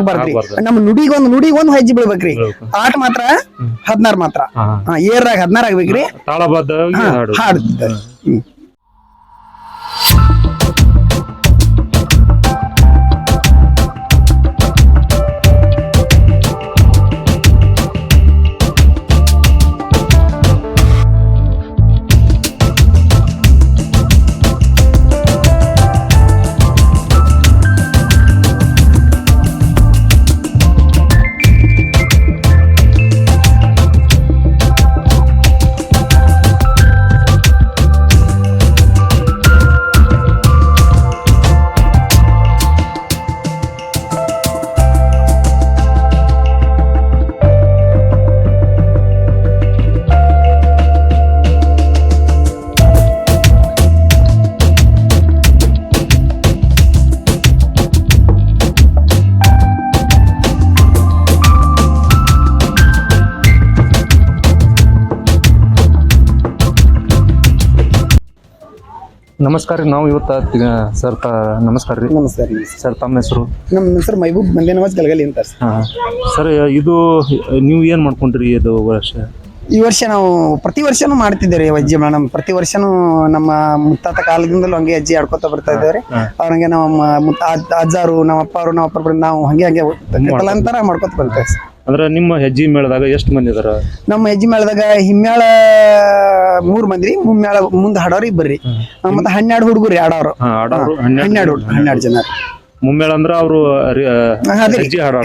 ಬರ್ತ್ರಿ ನಮ್ ನಮ್ಮ ನುಡಿಗೊಂದ್ ನುಡಿಗೆ ಒಂದ್ ಹೆಜ್ಜೆ ಬೀಳ್ಬೇಕ್ರಿ. ಆಟ ಮಾತ್ರ ಹದಿನಾರು ಮಾತ್ರ. ಏರ್ದಾಗ ಹದಿನಾರು ಆಗ್ಬೇಕ್ರಿ. ಹಾಡ್ತಿದ್ದಾರೆ ನಮಸ್ಕಾರ ರೀ ನಾವು ಇವತ್ತ ಸರ್ ತ ನಮಸ್ಕಾರ ರೀ. ನಮಸ್ಕಾರ ರೀ. ಸರ್ ತಮ್ಮ ಹೆಸರು? ನಮ್ಮ ಹೆಸರು ಮೈಬೂಬ್ ಮಂದೇನವಾಜ್ ಗಲಗಲಿ ಅಂತ ಸರ್. ಹಾ. ಸರ್ ಇದು ನೀವು ಏನ್ ಮಾಡ್ಕೊಂಡ್ರಿ ಇದು ವರ್ಷ? ಈ ವರ್ಷ ನಾವು ಪ್ರತಿ ವರ್ಷನೂ ಮಾಡ್ತಿದ್ದೇವೆ ರೀ ಅಜ್ಜಿ ಮೇಡಮ್ ಪ್ರತಿ ವರ್ಷನೂ ನಮ್ಮ ಮುತ್ತಾತ ಕಾಲದಿಂದಲೂ ಹಂಗೆ ಅಜ್ಜಿ ಆಡ್ಕೊತ ಬರ್ತಾ ಇದ್ದೇವೆ ಅವ್ರ ಹಂಗೆ ನಮ್ಮ ಮುತ್ತ ಅಜ್ಜಾರು ನಮ್ಮ ಅಪ್ಪಾರು ನಮ್ಮ ಅಪ್ಪ ನಾವು ಹಂಗೆ ಹಂಗೆ ತಲಾಂತರ ಮಾಡ್ಕೊತ ಬರ್ತೇವೆ. ಅಂದ್ರೆ ನಿಮ್ಮ ಹೆಜ್ಜಿ ಮೇಳದಾಗ ಎಷ್ಟು ಮಂದಿ ಇದಾರ? ನಮ್ಮ ಹೆಜ್ಜಿ ಮೇಳದಾಗ ಹಿಮ್ಮೇಳ ಮೂರ್ ಮಂದಿ. ಮುಮ್ಮ್ಯಾಳ ಮುಂದೆ ಹಾಡೋರು ಇಬ್ಬರಿ ಮತ್ತೆ ಹನ್ನೆರಡು ಹುಡುಗರು ಆಡೋರು ಹನ್ನೆರಡು ಹನ್ನೆರಡು ಜನ. ಮುಮ್ಮೇಳ ಅಂದ್ರ ಅವರು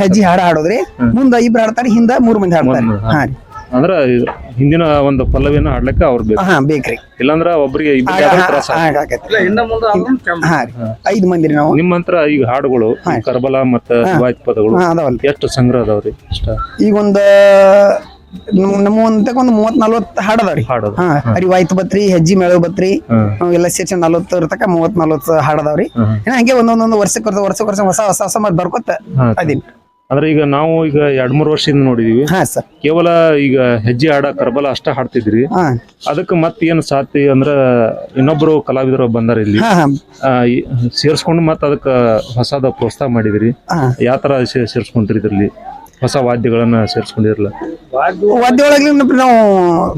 ಹೆಜ್ಜಿ ಹಾಡು ಹಾಡೋದ್ರಿ. ಮುಂದ ಇಬ್ರು ಹಾಡ್ತಾರೆ ಹಿಂದ ಮೂರ್ ಮಂದಿ ಹಾಡ್ತಾರೆ. ಹಾ. ರೀ. ಅಂದ್ರ ಹಿಂದಿನ ಒಂದು ಪಲ್ಲವಿನ ಹಾಡ್ಲಿಕ್ಕೆ ಅವ್ರು ಬೇಕು. ಹಾ ಬೇಕ್ರಿ. ಇಲ್ಲಾಂದ್ರ ಒಬ್ರಿಗೆ ಇಬ್ರಿಗೆ ಆದ್ರೆ ತ್ರಾಸ ಐದ್ ಮಂದಿ ನಾವು. ನಿಮ್ಮಂತ್ರ ಈಗ ಹಾಡುಗಳು ಕರ್ಬಲ ಮತ್ತ ಪದಗಳು ಅದಾವಲ್ರಿ ಎಷ್ಟು ಸಂಗ್ರಹ ಅದಾವ್ರಿ ಇಷ್ಟ ಈಗ ಒಂದ್ ನಮ್- ನಮ್ಮ ಒಂದಕ್ಕೆ ಒಂದು ಮೂವತ್ ನಲ್ವತ್ ಹಾಡದಾವ್ರಿ ಹಾಡೋದು ಹಾ ಅರಿವಾಯ್ತು ಬತ್ರಿ ಹೆಜ್ಜಿ ಮೇಳ ಬತ್ರಿ ಎಲ್ಲ ಸೇರ್ಸಿ ನಲ್ವತ್ತು ಇರ್ತಕ್ಕ ಮೂವತ್ ನಲ್ವತ್ ಹಾಡದವ್ರಿ ಇನ್ನ ಏನ ಹಂಗೆ ಒಂದೊಂದೊಂದು ವರ್ಷಕ್ಕೆ ವರ್ಷ ವರ್ಷಕ್ಕೆ ವರ್ಷ ಹೊಸ ಹೊಸ ಹೊಸ ಮಾಡಿ ಬರ್ಕೊತ. ಅದೀನಿ. ಅಂದ್ರೆ ಈಗ ನಾವು ಈಗ ಎರಡ್ ಮೂರ್ ವರ್ಷದಿಂದ ನೋಡಿದೀವಿ. ಹಾ ಸರ್. ಕೇವಲ ಈಗ ಹೆಜ್ಜೆ ಹಾಡ ಕರ್ಬಲ ಅಷ್ಟ ಹಾಡ್ತಿದ್ರಿ. ಹಾ. ಅದಕ್ಕೆ ಮತ್ ಏನ್ ಸಾತಿ ಅಂದ್ರ ಇನ್ನೊಬ್ರು ಕಲಾವಿದರು ಬಂದಾರ ಇಲ್ಲಿ. ಹಾ ಹಾ. ಆ, ಈ- ಸೇರ್ಸ್ಕೊಂಡು ಮತ್ ಅದಕ್ಕ ಹೊಸದ ಪ್ರೋತ್ಸಾಹ ಮಾಡಿದ್ರಿ. ಹಾ. ಯಾವ ತರ ಸೇರ್ಸ್ಕೊಂಡ್ರಿ ಇದ್ರಲ್ಲಿ? ಹೊಸ ವಾದ್ಯಗಳನ್ನ ಸೇರಿಸ್ಕೊಂಡಿರಲ್ಲ? ವಾದ್ಯ ಒಳಗೆ ನಾವು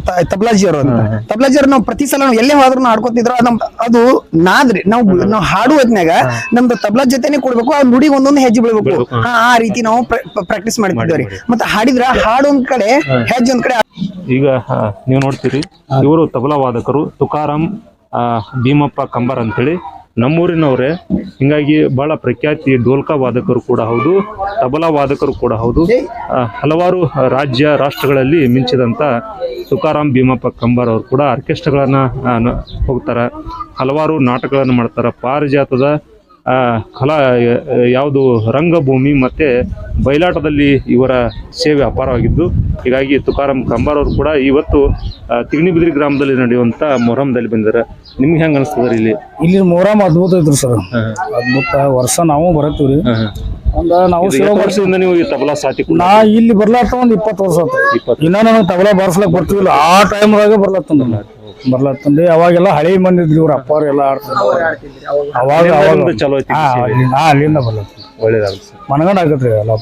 ತ- ತಬ್ಲಾಜಿ ಅವರು ಅಂತ. ತಬ್ಲಾಜಿ ಅವ್ರು ನಾವು ಪ್ರತಿ ಸಲ ನಾವು ಎಲ್ಲೇ ಹೋದ್ರು ಆಡ್ಕೊತಿದ್ರು ಅದು ನಮ್ ಅದು ನಾದ್ರಿ. ನಾವು ನಾವು ಹಾಡು ಹೊತ್ನ್ಯಾಗ ನಮ್ದು ತಬ್ಲಾ ಜೊತೆನೆ ಕೊಡ್ಬೇಕು ಆ ನುಡಿಗೆ ಒಂದೊಂದು ಹೆಜ್ಜೆ ಬೀಳ್ಬೇಕು. ಹಾ, ಆ ರೀತಿ ನಾವು ಪ್ರಾಕ್ಟೀಸ್ ಮಾಡ್ತಿದ್ವಿ ಮತ್ತೆ ಹಾಡಿದ್ರ ಹಾಡು ಒಂದ್ ಕಡೆ ಹೆಜ್ಜೆ ಒಂದ್ ಕಡೆ ಈಗ ಆ, ನೀವು ನೋಡ್ತೀರಿ ಇವರು ತಬಲಾ ವಾದಕರು ತುಕಾರಾಮ್ ಆ, ಭೀಮಪ್ಪ ಕಂಬರ್ ಅಂತೇಳಿ ನಮ್ಮೂರಿನವರೇ, ಹಿಂಗಾಗಿ ಬಹಳ ಪ್ರಖ್ಯಾತಿ ಡೋಲ್ಕ ವಾದಕರು ಕೂಡ ಹೌದು, ತಬಲಾ ವಾದಕರು ಕೂಡ ಹೌದು. ಹಲವಾರು ರಾಜ್ಯ, ರಾಷ್ಟ್ರಗಳಲ್ಲಿ ಮಿಂಚಿದಂತ ತುಕಾರಾಮ್ ಭೀಮಪ್ಪ ಕಂಬರ್ ಅವರು ಕೂಡ ಆರ್ಕೆಸ್ಟ್ರಾಗಳನ್ನ ಹೋಗ್ತಾರೆ. ಹಲವಾರು ನಾಟಕಗಳನ್ನು ಮಾಡ್ತಾರೆ. ಪಾರಿಜಾತದ ಕಲಾ ಯಾವುದು ರಂಗಭೂಮಿ ಮತ್ತೆ ಬಯಲಾಟದಲ್ಲಿ ಇವರ ಸೇವೆ ಅಪಾರವಾಗಿದ್ದು ಹೀಗಾಗಿ ತುಕಾರಾಮ್ ಕಂಬಾರವರು ಕೂಡ ಇವತ್ತು ತಿಗ್ನಿಬಿದ್ರಿ ತಿಗಣಿಬಿದ್ರಿ ಗ್ರಾಮದಲ್ಲಿ ನಡೆಯುವಂತ ಮೊಹರಂದಲ್ಲಿ ಬಂದಿದ್ದಾರೆ. ನಿಮ್ಗೆ ಹೆಂಗ ಅನಿಸ್ತದ್ರಿ ಇಲ್ಲಿ? ಇಲ್ಲಿ ಮೊಹರಂ ಅದ್ಭುತ ಐತ್ರಿ ಸರ್. ಅದ್ಭುತ ವರ್ಷ ನಾವು ಬರತ್ತೀವ್ರಿ ಒಂದು ನಾವು ವರ್ಷದಿಂದ ನೀವು ಈ ತಬಲಾ ಸಾಟಿ ನಾ ಇಲ್ಲಿ ಬರ್ಲಾತ ಒಂದು ಇಪ್ಪತ್ತು ವರ್ಷ ಆಯ್ತು ಇನ್ನ ನನಗೆ ತಬಲಾ ಬಾರ್ಸ್ಲಕ್ ಬರ್ತೀವಿಲ್ಲ. ಆ ಟೈಮ್ದಾಗ ಬರ್ಲತ್ತಂದ ಬರ್ಲತ್ತಂದ್ರಿ ಅವಾಗೆಲ್ಲ ಹಳೆ ಮಂದಿ ಇದ್ರಿ ಇವ್ರ ಅಪ್ಪ ಎಲ್ಲ ಆಡ್ತಿದ್ರು. ಅವಾಗ ಅವಾಗ. ಅಲ್ಲಿಂದ ಚಲೋ ಐತಿ ಹಾ ಅಲ್ಲಿಂದ ಬರ್ಲತ್ತ ಒಳ್ಳೇದಾಗುತ್ತ. ಮನಗಂಡ ಆಗತ್ತೆ ಆಗತ್ರಿ ಎಲ್ಲ